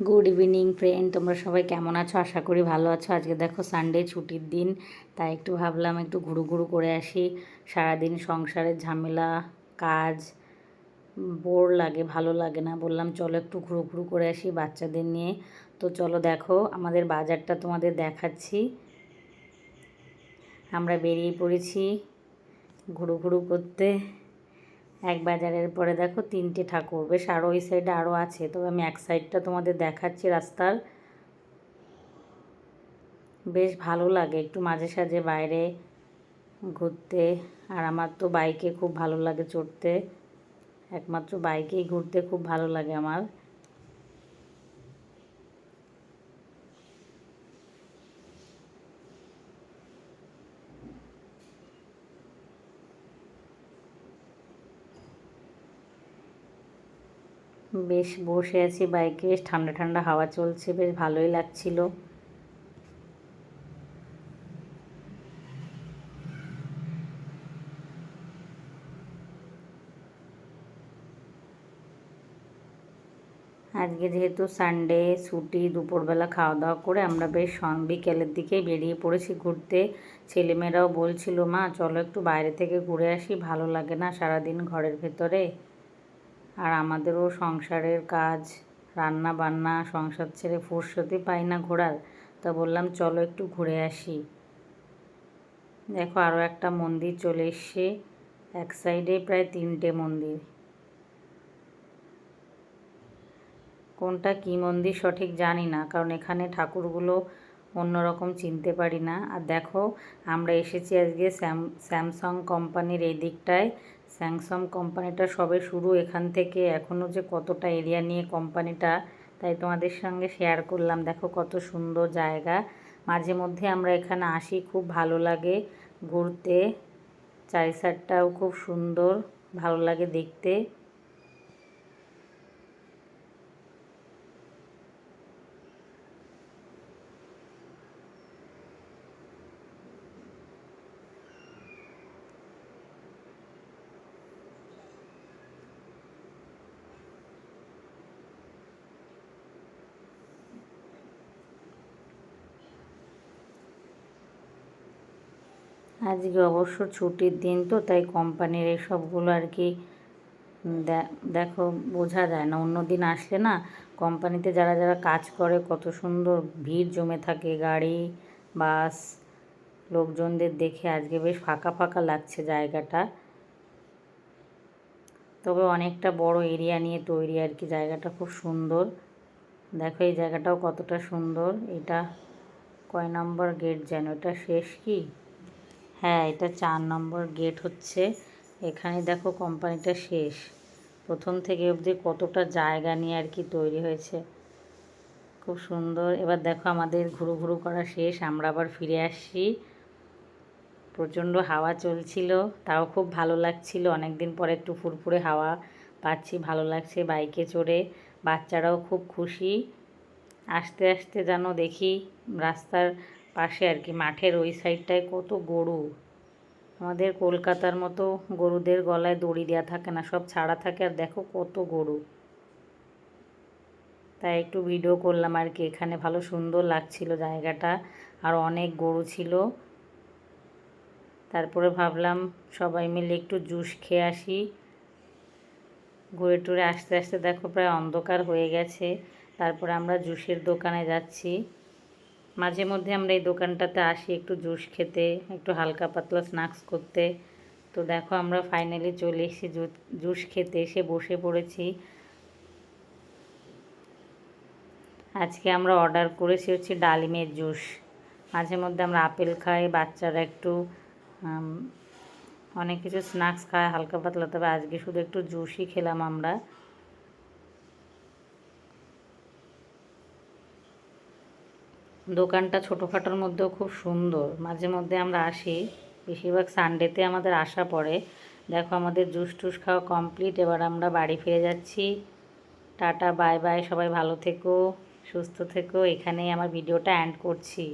Good evening friend তোমরা সবাই কেমন আছো? আশা করি ভালো আছো। আজকে দেখো সানডে ছুটির দিন। তাই একটু ভাবলাম, একটু ঘুরু ঘুরু করে আসি। সারাদিন সংসারের ঝামেলা, কাজ বোর লাগে, ভালো লাগে না। বললাম, চলো একটু ঘুরু ঘুরু করে আসি বাচ্চাদের নিয়ে। তো চলো দেখো, আমাদের বাজারটা তোমাদের দেখাচ্ছি। আমরা বেরিয়ে পড়েছি ঘুরু ঘুরু করতে। এক বাজারের পরে দেখো তিনটে ঠাকুর। বেশ আরও ওই সাইডে আরও আছে, তবে আমি এক সাইডটা তোমাদের দেখাচ্ছি রাস্তার। বেশ ভালো লাগে একটু মাঝে সাঝে বাইরে ঘুরতে, আর আমার তো বাইকে খুব ভালো লাগে চড়তে। একমাত্র বাইকেই ঘুরতে খুব ভালো লাগে আমার। বেশ বসে আছি বাইকে ঠান্ডা ঠান্ডা হাওয়া চলছে, বেশ ভালোই লাগছিল। আজকে যেহেতু সানডে ছুটি, দুপুরবেলা খাওয়া দাওয়া করে আমরা বেশ বিকেলের দিকে বেরিয়ে পড়েছি ঘুরতে। ছেলেমেয়েরাও বলছিল, মা, চলো একটু বাইরে থেকে ঘুরে আসি, ভালো লাগে না সারাদিন ঘরের ভেতরে। আর আমাদেরও সংসারের কাজ, রান্না বান্না, সংসার ছেড়ে ফুরসতে পাই না ঘোরার। তা বললাম, চলো একটু ঘুরে আসি। দেখো আরও একটা মন্দির চলে এসছে। এক সাইডে প্রায় তিনটে মন্দির। কোনটা কি মন্দির সঠিক জানি না, কারণ এখানে ঠাকুরগুলো অন্যরকম চিনতে পারি না। আর দেখো, আমরা এসেছি আজকে স্যাম, স্যামসাং কোম্পানির এই দিকটায়। স্যামসাং কোম্পানিটা সবে শুরু এখান থেকে। এখনও যে কতটা এরিয়া নিয়ে কোম্পানিটা, তাই তোমাদের সঙ্গে শেয়ার করলাম। দেখো কত সুন্দর জায়গা। মাঝে মধ্যে আমরা এখানে আসি, খুব ভালো লাগে ঘুরতে। চারি খুব সুন্দর, ভালো লাগে দেখতে। আজকে অবশ্য ছুটির দিন তো, তাই কোম্পানির এসবগুলো আর কি দেখো, বোঝা যায় না। অন্য দিন আসলে না, কোম্পানিতে যারা যারা কাজ করে, কত সুন্দর ভিড় জমে থাকে গাড়ি, বাস, লোকজনদের দেখে আজকে বেশ ফাঁকা ফাঁকা লাগছে জায়গাটা। তবে অনেকটা বড় এরিয়া নিয়ে তৈরি আর কি জায়গাটা, খুব সুন্দর। দেখো এই জায়গাটাও কতটা সুন্দর। এটা কয় নম্বর গেট যেন, এটা শেষ কি? হ্যাঁ এটা চার নম্বর গেট হচ্ছে। এখানে দেখো কোম্পানিটা শেষ। প্রথম থেকে অবধি কতটা জায়গা নিয়ে আর কি তৈরি হয়েছে। খুব সুন্দর। এবার দেখো আমাদের ঘুরু ঘুরু করা শেষ। আমরা আবার ফিরে আসছি। প্রচণ্ড হাওয়া চলছিল। তাও খুব ভালো লাগছিল। অনেক দিন পরে একটু ফুরফুরে হাওয়া পাচ্ছি। ভালো লাগছে বাইকে চড়ে। বাচ্চারাও খুব খুশি। আস্তে আস্তে যেন দেখি রাস্তার পাশে আর কি, মাঠের ওই সাইডটায় কত গরু। আমাদের কলকাতার মতো গরুদের গলায় দড়ি দেওয়া থাকে না, সব ছাড়া থাকে আর দেখো কত গরু। তাই একটু ভিডিও করলাম আর কি, এখানে ভালো সুন্দর লাগছিল জায়গাটা, আর অনেক গরু ছিল। তারপরে ভাবলাম সবাই মিলে একটু জুস খেয়ে আসি। ঘুরে টুরে আস্তে আস্তে দেখো প্রায় অন্ধকার হয়ে গেছে, তারপরে আমরা জুসের দোকানে যাচ্ছি। মাঝে মধ্যে আমরা এই দোকানটাতে আসি একটু জুস খেতে, একটু হালকা পাতলা স্ন্যাক্স করতে। তো দেখো আমরা ফাইনালি চলে এসেছি জুস খেতে, এসে বসে পড়েছি। আজকে আমরা অর্ডার করেছি হচ্ছে ডালিমের জুস। মাঝে মধ্যে আমরা আপেল খাই, বাচ্চারা একটু অনেক কিছু স্ন্যাক্স খায়, হালকা পাতলা। তবে আজকে শুধু একটু জুসই খেলাম আমরা। দোকানটা ছোটোখাটোর মধ্যেও খুব সুন্দর। মাঝে মধ্যে আমরা আসি। বেশিরভাগ সানডেতে আমাদের আসা পড়ে। দেখো আমাদের জুস টুস খাওয়া কমপ্লিট এবার আমরা বাড়ি ফিরে যাচ্ছি। টাটা বাই বাই সবাই ভালো থেকো, সুস্থ থেকো। এখানেই আমার ভিডিওটা অ্যান্ড করছি।